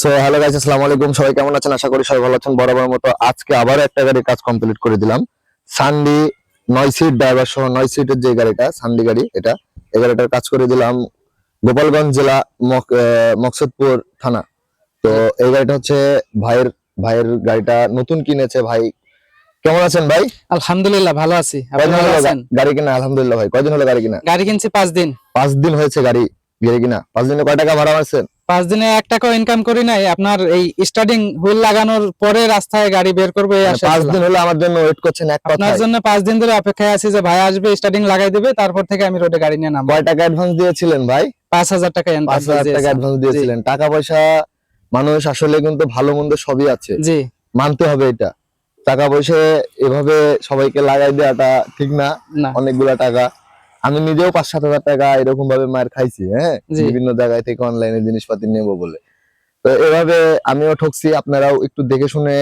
So hello guys আসসালামু আলাইকুম। সবাই কেমন আছেন? আশা করি সবাই ভালো আছেন। বরাবর মতো আজকে আবারও একটা গাড়ির কাজ কমপ্লিট করে দিলাম। সান্ডি নয় সিট ড্রাইভার সহ নয় সিটের যে গাড়িটা সান্ডি গাড়ি এটা এই গাড়িটার কাজ করে দিলাম গোপালগঞ্জ জেলা মকসুদপুর থানা। তো এই গাড়িটা হচ্ছে ভাইয়ের ভাইয়ের গাড়িটা নতুন কিনেছে ভাই। কেমন আছেন ভাই? আলহামদুলিল্লাহ ভালো আছি। গাড়ি কিনা? আলহামদুলিল্লাহ ভাই কয়দিন হলো গাড়ি কিনা? গাড়ি কিনছি পাঁচ দিন। পাঁচ দিন হয়েছে গাড়ি গাড়ি কিনা? পাঁচ দিনে কয় টাকা ভাড়া মারছেন? পাঁচ দিনে এক টাকাও ইনকাম করি নাই আপনার এই স্টার্টিং হুইল লাগানোর পরে রাস্তায় গাড়ি বের করবে এই মানে পাঁচ দিন হলো আমার জন্য ওয়েট করছেন এক আপনার জন্য পাঁচ দিন ধরে অপেক্ষায় আছি যে ভাই আসবে স্টার্টিং লাগাই দিবে তারপর থেকে আমি রোডে গাড়ি নিয়ে নামবো। কয় টাকা অ্যাডভান্স দিয়েছিলেন ভাই? পাঁচ হাজার টাকা পাঁচ হাজার টাকা অ্যাডভান্স দিয়েছিলেন। টাকা পয়সা মানুষ আসলে কিন্তু ভালো মন্দ সবই আছে। জি। মানতে হবে এটা। টাকা পয়সা এভাবে সবাইকে লাগাই দেওয়াটা ঠিক না। অনেকগুলা টাকা। আমি নিজেও পাঁচ সাত হাজার টাকা এরকম ভাবে মার খাইছি হ্যাঁ। বিভিন্ন জায়গায় থেকে অনলাইনে জিনিসপাতি নেব বলে। তো এভাবে আমিও ঠকছি আপনারাও একটু দেখে শুনে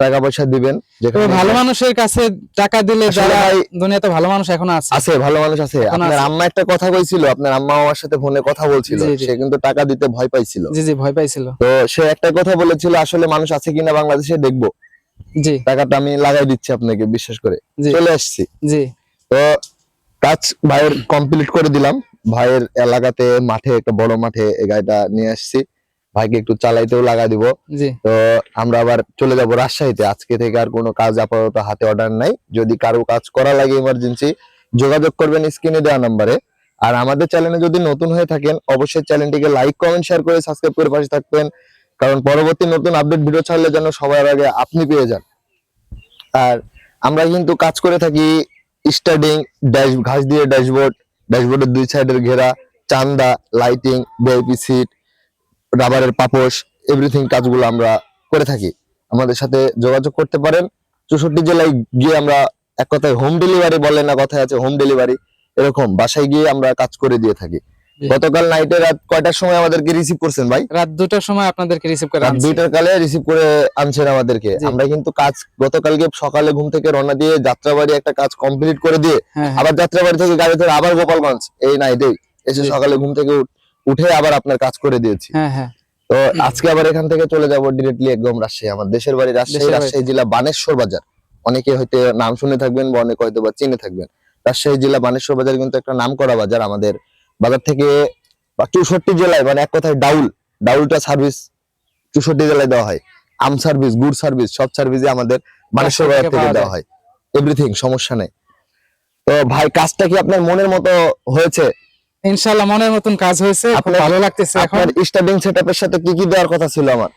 টাকা পয়সা দিবেন যেখানে ভালো মানুষের কাছে টাকা দিলে যারা দুনিয়াতে ভালো মানুষ এখন আছে। আছে ভালো মানুষ আছে। আপনার আম্মা একটা কথা কইছিল আপনার আম্মা আমার সাথে ফোনে কথা বলছিল। সে কিন্তু টাকা দিতে ভয় পাইছিল। জি জি ভয় পাইছিল। তো সে একটা কথা বলেছিল আসলে মানুষ আছে কিনা বাংলাদেশে দেখব। জি। টাকাটা আমি লাগাই দিচ্ছি আপনাকে বিশ্বাস করে। চলে আসছি। জি। তো কাজ ভাইয়ের কমপ্লিট করে দিলাম। ভাইয়ের এলাকাতে মাঠে একটা বড় মাঠে এই গাড়িটা নিয়ে আসছি। ভাইকে একটু চালাইতেও লাগা দিব। তো আমরা আবার চলে যাব রাজশাহীতে। আজকে থেকে আর কোনো কাজ আপাতত হাতে অর্ডার নাই। যদি কারও কাজ করা লাগে ইমার্জেন্সি যোগাযোগ করবেন স্ক্রিনে দেওয়া নাম্বারে। আর আমাদের চ্যানেলে যদি নতুন হয়ে থাকেন অবশ্যই চ্যানেলটিকে লাইক কমেন্ট শেয়ার করে সাবস্ক্রাইব করে পাশে থাকবেন। কারণ পরবর্তী নতুন আপডেট ভিডিও ছাড়লে যেন সবার আগে আপনি পেয়ে যান। আর আমরা কিন্তু কাজ করে থাকি স্টার্টিং ড্যাশ ঘাস দিয়ে ড্যাশবোর্ড ড্যাশবোর্ডের দুই সাইডের ঘেরা, চান্দা লাইটিং ভিআইপি সিট রাবারের পাপোশ এভরিথিং কাজগুলো আমরা করে থাকি। আমাদের সাথে যোগাযোগ করতে পারেন। চৌষট্টি জেলায় গিয়ে আমরা এক কথায় হোম ডেলিভারি বলে না, কথায় আছে হোম ডেলিভারি এরকম, বাসায় গিয়ে আমরা কাজ করে দিয়ে থাকি। গতকাল নাইটে রাত কয়টার সময় আমাদেরকে রিসিভ করছেন ভাই? রাত দুটার সময় আপনাদেরকে রিসিভ করে রাত। দুইটার কালে রিসিভ করে আনছেন আমাদেরকে। আমরা কিন্তু কাজ গতকালকে সকালে ঘুম থেকে রওনা দিয়ে যাত্রাবাড়ি একটা কাজ কমপ্লিট করে দিয়ে হ্যাঁ হ্যাঁ। আবার যাত্রাবাড়ি থেকে গাড়ি ধরে আবার গোপালগঞ্জ এই নাইটে এসে সকালে ঘুম থেকে উঠে আবার আপনার কাজ করে দিয়েছি। হ্যাঁ হ্যাঁ। তো আজকে আবার এখান থেকে চলে যাব ডিরেক্টলি একদম রাজশাহী আমার দেশের বাড়ি রাজশাহী রাজশাহী জেলা বানেশ্বর বাজার। অনেকে হয়তো নাম শুনে থাকবেন বা অনেকে হয়তো বা চিনে থাকবেন। রাজশাহী জেলা বানেশ্বর বাজার কিন্তু একটা নাম করা বাজার আমাদের বাজার থেকে বা চৌষট্টি জেলায় মানে এক কথায় ডাউল ডাউলটা সার্ভিস চৌষট্টি জেলায় দেওয়া হয়। আম সার্ভিস গুড সার্ভিস সব সার্ভিসে আমাদের রাজশাহী বাজার থেকে দেওয়া হয়। এভরিথিং সমস্যা নেই। তো ভাই কাজটা কি আপনার মনের মতো হয়েছে? ইনশাআল্লাহ মনের মতন কাজ হয়েছে ভালো লাগতেছে এখন। স্টার্টিং সেটআপের সাথে কি কি দেওয়ার কথা ছিল আমার?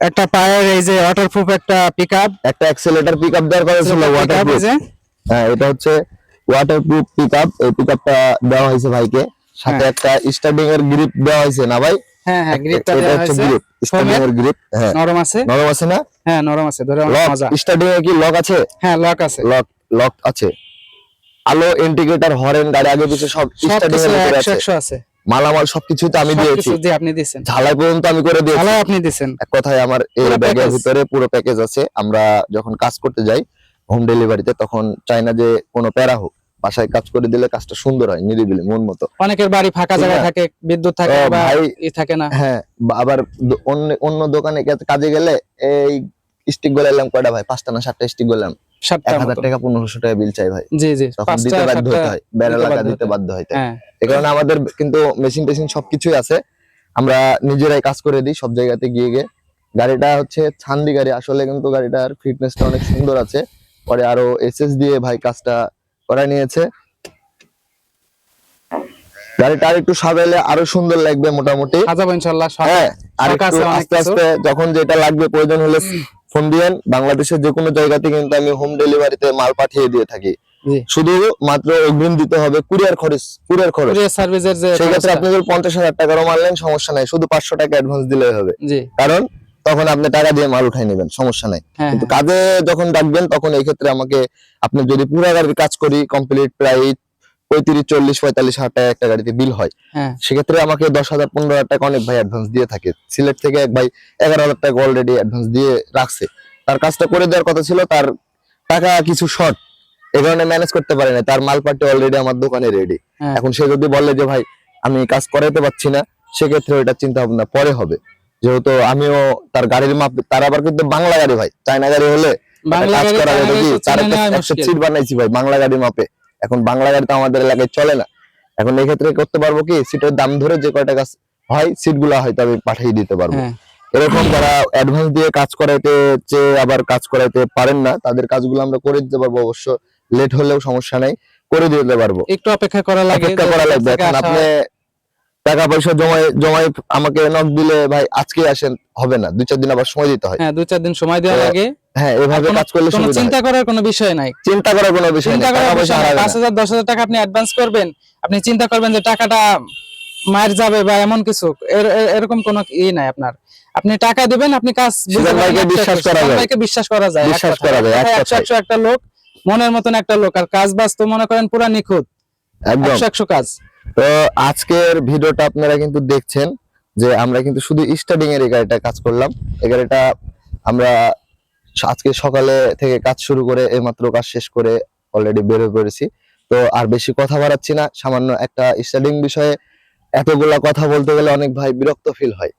একটা পায়ের এই যে ওয়াটারপ্রুফ একটা পিকআপ একটা অ্যাক্সেলেটর পিকআপ দেওয়ার কথা ছিল ওয়াটারপ্রুফ হ্যাঁ এটা হচ্ছে ওয়াটারপ্রুফ পিকআপ এই পিকআপটা দেওয়া হয়েছে ভাইকে। সাথে হ্যাঁ। একটা স্টার্টিং এর গ্রিপ দেওয়া হয়েছে না ভাই? হ্যাঁ হ্যাঁ গ্রিপটা দেওয়া হয়েছে। গ্রিপ স্টার্টিং এর গ্রিপ হ্যাঁ। নরম আছে। নরম আছে না? হ্যাঁ নরম আছে ধরে অনেক মজা। স্টার্টিং এ কি লক আছে? হ্যাঁ লক আছে। লক লক আছে। আলো ইন্ডিকেটর হরেন গাড়ি আগে পিছে সব স্টার্টিং এর আছে। মালামাল সবকিছু তো আমি দিয়েছি। দিয়ে আপনি দিছেন ঝালাই পর্যন্ত আমি করে দিয়েছি। আপনি দিছেন এক কথায় আমার এই ব্যাগের ভিতরে পুরো প্যাকেজ আছে। আমরা যখন কাজ করতে যাই হোম ডেলিভারিতে তখন চাই না যে কোনো প্যারা হোক। বাসায় কাজ করে দিলে কাজটা সুন্দর হয় নিরিবিলি মন মতো। অনেকের বাড়ি ফাঁকা ঠিক জায়গায় থাকে বিদ্যুৎ থাকে বা থাকে না। হ্যাঁ আবার অন্য অন্য দোকানে কাজে গেলে এই স্টিক গলাইলাম কয়টা ভাই? পাঁচটা না সাতটা স্টিক গলাম। টাকা পনেরোশো টাকা বিল চাই ভাই। জি জি দিতে বাধ্য হতে হয় বেড়া লাগা দিতে বাধ্য হইতে হ্যাঁ। কারণে আমাদের কিন্তু মেশিন টেশিন সবকিছুই আছে। আমরা নিজেরাই কাজ করে দিই সব জায়গাতে গিয়ে গিয়ে। গাড়িটা হচ্ছে ছান্দি গাড়ি আসলে কিন্তু গাড়িটার ফিটনেসটা অনেক সুন্দর আছে। পরে আরও এসএস দিয়ে ভাই কাজটা করা নিয়েছে। গাড়িটা আর একটু সাজাইলে আরও সুন্দর লাগবে মোটামুটি। সাজাবো ইনশাল্লাহ হ্যাঁ আর আস্তে আস্তে যখন যেটা লাগবে প্রয়োজন হলে ফোন দিয়েন। বাংলাদেশের যে কোনো জায়গাতে কিন্তু আমি হোম ডেলিভারিতে মাল পাঠিয়ে দিয়ে থাকি। শুধু মাত্র অগ্রিম দিতে হবে কুরিয়ার খরচ কুরিয়ার খরচ। সার্ভিসের যে সেক্ষেত্রে আপনি যদি পঞ্চাশ হাজার টাকারও মাল নেন সমস্যা নাই। শুধু পাঁচশো টাকা অ্যাডভান্স দিলেই হবে। জি। কারণ তখন আপনি টাকা দিয়ে মাল উঠাই নেবেন সমস্যা নাই। হ্যাঁ কিন্তু হ্যাঁ। কাজে যখন ডাকবেন তখন এই ক্ষেত্রে আমাকে আপনি যদি পুরো গাড়ির কাজ করি কমপ্লিট প্রায় পঁয়ত্রিশ চল্লিশ পঁয়তাল্লিশ হাজার টাকা একটা গাড়িতে বিল হয়। হ্যাঁ। সেক্ষেত্রে আমাকে দশ হাজার পনেরো হাজার টাকা অনেক ভাই অ্যাডভান্স দিয়ে থাকে। সিলেট থেকে এক ভাই এগারো হাজার টাকা অলরেডি অ্যাডভান্স দিয়ে রাখছে। তার কাজটা করে দেওয়ার কথা ছিল তার টাকা কিছু শর্ট এই কারণে ম্যানেজ করতে পারে না তার মাল পাটি অলরেডি আমার দোকানে রেডি। এখন সে যদি বলে যে ভাই আমি কাজ করাইতে পারছি না সেক্ষেত্রে ওইটা চিন্তা ভাবনা পরে হবে। যেহেতু আমিও তার গাড়ির মাপ তার আবার কিন্তু বাংলা গাড়ি ভাই। চায়না গাড়ি হলে বাংলা গাড়ি। সিট বানাইছি ভাই বাংলা মাপে। এখন বাংলা গাড়ি তো আমাদের এলাকায় চলে না। এখন এই ক্ষেত্রে করতে পারব কি সিটের দাম ধরে যে কয়টা কাজ হয় সিটগুলা হয়তো আমি পাঠিয়ে দিতে পারব। হ্যাঁ। এরকম যারা অ্যাডভান্স দিয়ে কাজ করাইতে চেয়ে আবার কাজ করাইতে পারেন না তাদের কাজগুলো আমরা করে দিতে পারব অবশ্য। লেট হলেও সমস্যা নাই করে দিতে পারব। একটু অপেক্ষা করা লাগে অপেক্ষা করা লাগবে। এখন আপনি। টাকা পয়সা জমায় জমায় আমাকে নক দিলে ভাই আজকে আসেন হবে না। দুই চার দিন আবার সময় দিতে হয়। হ্যাঁ দুই চার দিন সময় দেওয়া লাগে হ্যাঁ এভাবে কাজ করলে কোনো চিন্তা করার কোনো বিষয় নাই। চিন্তা করার কোনো বিষয় নেই চিন্তা টাকা করার বিষয় নাই। আপনি অ্যাডভান্স করবেন আপনি চিন্তা করবেন যে টাকাটা মার যাবে বা এমন কিছু এর- এর- এরকম কোনো ই নাই আপনার। আপনি টাকা দিবেন আপনি কাজ ভাইকে বিশ্বাস করা যায়। ভাইকে বিশ্বাস করা যায় বিশ্বাস করা যায়, একটা লোক মনের মতন একটা লোক। আর কাজ বাজ তো মনে করেন পুরা নিখুঁত। একদম। একশো কাজ। তো আজকের ভিডিওটা আপনারা কিন্তু দেখছেন যে আমরা কিন্তু শুধু স্টার্টিং এর এই গাড়িটা কাজ করলাম। এই গাড়িটা আমরা আজকে সকালে থেকে কাজ শুরু করে এইমাত্র কাজ শেষ করে অলরেডি বের হয়ে পড়েছি। তো আর বেশি কথা বাড়াচ্ছি না সামান্য একটা স্টার্টিং বিষয়ে এতগুলা কথা বলতে গেলে অনেক ভাই বিরক্ত ফিল হয়।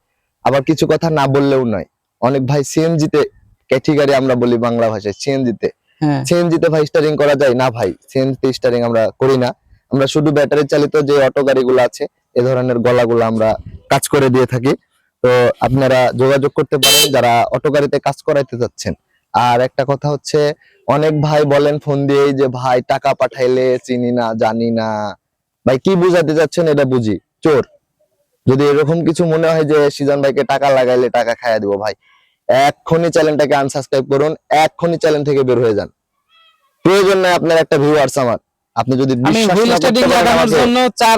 আবার কিছু কথা না বললেও নয়। অনেক ভাই সিএনজিতে ক্যাটেগরি আমরা বলি বাংলা ভাষায় সিএনজিতে হ্যাঁ। সিএনজিতে ভাই স্টারিং করা যায়? না ভাই সিএনজিতে স্টারিং আমরা করি না। আমরা শুধু ব্যাটারি চালিত যে অটো গাড়িগুলো আছে, এ ধরনের গলাগুলো আমরা কাজ করে দিয়ে থাকি। তো আপনারা যোগাযোগ করতে পারেন, যারা অটো গাড়িতে কাজ করাইতে যাচ্ছেন। আর একটা কথা হচ্ছে, অনেক ভাই বলেন ফোন দিয়েই যে, ভাই, টাকা পাঠাইলে চিনি না, জানি না। ভাই, কি বুঝাতে যাচ্ছেন এটা বুঝি? চোর। যদি এরকম কিছু মনে হয় যে, সিজন ভাইকে টাকা লাগাইলে টাকা খাইয়া দিব, ভাই। এক্ষুনি চ্যানেলটাকে আনসাবস্ক্রাইব করুন, এক্ষুনি চ্যানেল থেকে বের হয়ে যান। প্রয়োজন নাই আপনার একটা ভিউ ভিউয়ার্স আমার। আপনি যদি লাগানোর জন্য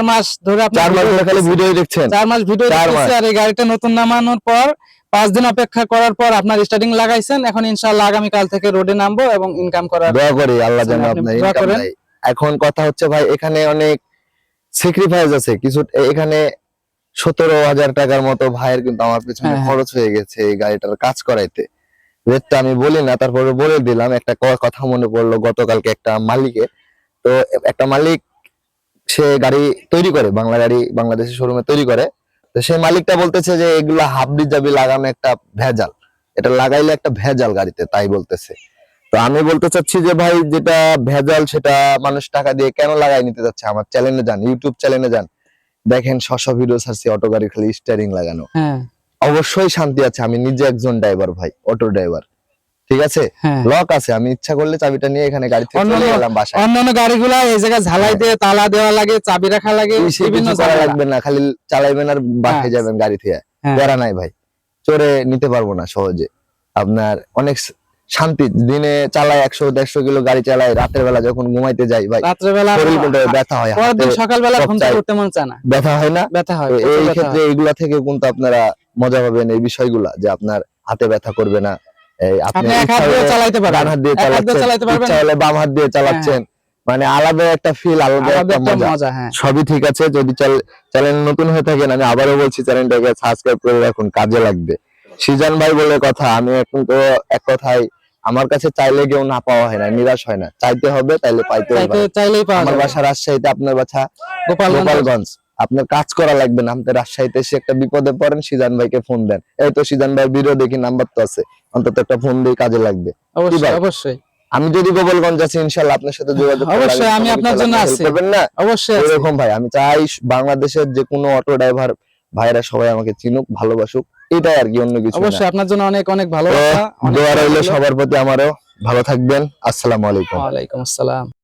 মাস ধরে আপনি চার মাস ধরে খালি ভিডিও দেখছেন। চার মাস ভিডিও চার আর এই গাড়িটা নতুন নামানোর পর পাঁচ দিন অপেক্ষা করার পর আপনার স্টার্টিং লাগাইছেন। এখন ইনশাআল্লাহ আগামী কাল থেকে রোডে নামবো এবং ইনকাম করার দোয়া করি আল্লাহ যেন আপনার ইনকাম দেয় এখন কথা হচ্ছে ভাই এখানে অনেক স্যাক্রিফাইস আছে। কিছু এখানে সতেরো হাজার টাকার মতো ভাইয়ের কিন্তু আমার পিছনে হ্যাঁ, হ্যাঁ। খরচ হয়ে গেছে এই গাড়িটার কাজ করাইতে। রেটটা আমি বলি না তারপরে বলে দিলাম একটা কথা মনে পড়ল গতকালকে একটা মালিকের। তো একটা মালিক সে গাড়ি তৈরি করে বাংলা গাড়ি বাংলাদেশের শোরুমে তৈরি করে। তো সেই মালিকটা বলতেছে যে এগুলা হাবড়ি জাবি লাগানো একটা ভেজাল। এটা লাগাইলে একটা ভেজাল গাড়িতে তাই বলতেছে। তো আমি বলতে চাচ্ছি যে ভাই যেটা ভেজাল সেটা মানুষ টাকা দিয়ে কেন লাগাই নিতে যাচ্ছে? আমার চ্যানেলে যান ইউটিউব চ্যানেলে যান। দেখেন শশ ভিডিও ছাড়ছি অটো গাড়ির খালি স্টিয়ারিং লাগানো। হ্যাঁ। অবশ্যই শান্তি আছে আমি নিজে একজন ড্রাইভার ভাই অটো ড্রাইভার ঠিক আছে? হ্যাঁ। লক আছে আমি ইচ্ছা করলে চাবিটা নিয়ে এখানে গাড়ি থেকে চলে গেলাম বাসায়। অন্যান্য গাড়িগুলা এই জায়গায় ঝালাই হ্যাঁ। দিয়ে তালা দেওয়া লাগে চাবি রাখা লাগে বিভিন্ন করা লাগবে না খালি চালাইবেন আর বাসে হ্যাঁ। যাবেন গাড়ি থেকে। হ্যাঁ। প্যারা নাই ভাই। চড়ে নিতে পারব না সহজে। আপনার অনেক শান্তি দিনে চালায় একশো দেড়শো কিলো গাড়ি চালায় রাতের বেলা যখন ঘুমাইতে যাই ভাই রাত্রেবেলা ব্যথা হয় সকালবেলা ঘুম থেকে উঠতে মন চায় না। ব্যথা হয় না? ব্যথা হয় এই ক্ষেত্রে এইগুলা থেকে কিন্তু আপনারা মজা পাবেন এই বিষয়গুলা যে আপনার হাতে ব্যথা করবে না আপনি চালাইতে হাত দিয়ে পারবেন। বাম হাত দিয়ে চালাচ্ছেন। মানে আলাদা একটা ফিল আলাদা একটা মজা। হ্যাঁ। সবই ঠিক আছে যদি চ্যানেল নতুন হয়ে থাকেন আমি আবারও বলছি চ্যানেলটাকে সাবস্ক্রাইব করে রাখুন কাজে লাগবে। সিজান ভাই বলে কথা আমি এখন তো এক কথায় আমার কাছে চাইলে কেউ না পাওয়া হয় না নিরাশ হয় না। চাইতে হবে তাইলে পাইতে হবে আমার বাসা রাজশাহীতে আপনার বাসা গোপালগঞ্জ। আপনার কাজ করা লাগবে না। আপনি রাজশাহীতে এসে একটা বিপদে পড়েন সিজান ভাইকে ফোন দেন। এই তো সিজান ভাই ভিডিও দেখি নাম্বার তো আছে। অন্তত একটা ফোন দিয়ে কাজে লাগবে। অবশ্যই অবশ্যই। আমি যদি গোপালগঞ্জ আছি ইনশাল্লাহ আপনার সাথে যোগাযোগ অবশ্যই, আমি আপনার জন্য আছি। করবেন না? অবশ্যই এরকম ভাই আমি চাই বাংলাদেশের যে কোনো অটো ড্রাইভার ভাইরা সবাই আমাকে চিনুক ভালোবাসুক এটাই আর কি অন্য কিছু না। অবশ্যই আপনার জন্য অনেক অনেক ভালোবাসা দোয়া রইল ভালো সবার প্রতি আমারও। ভালো থাকবেন আসসালামু আলাইকুম। ওয়া আলাইকুম আসসালাম।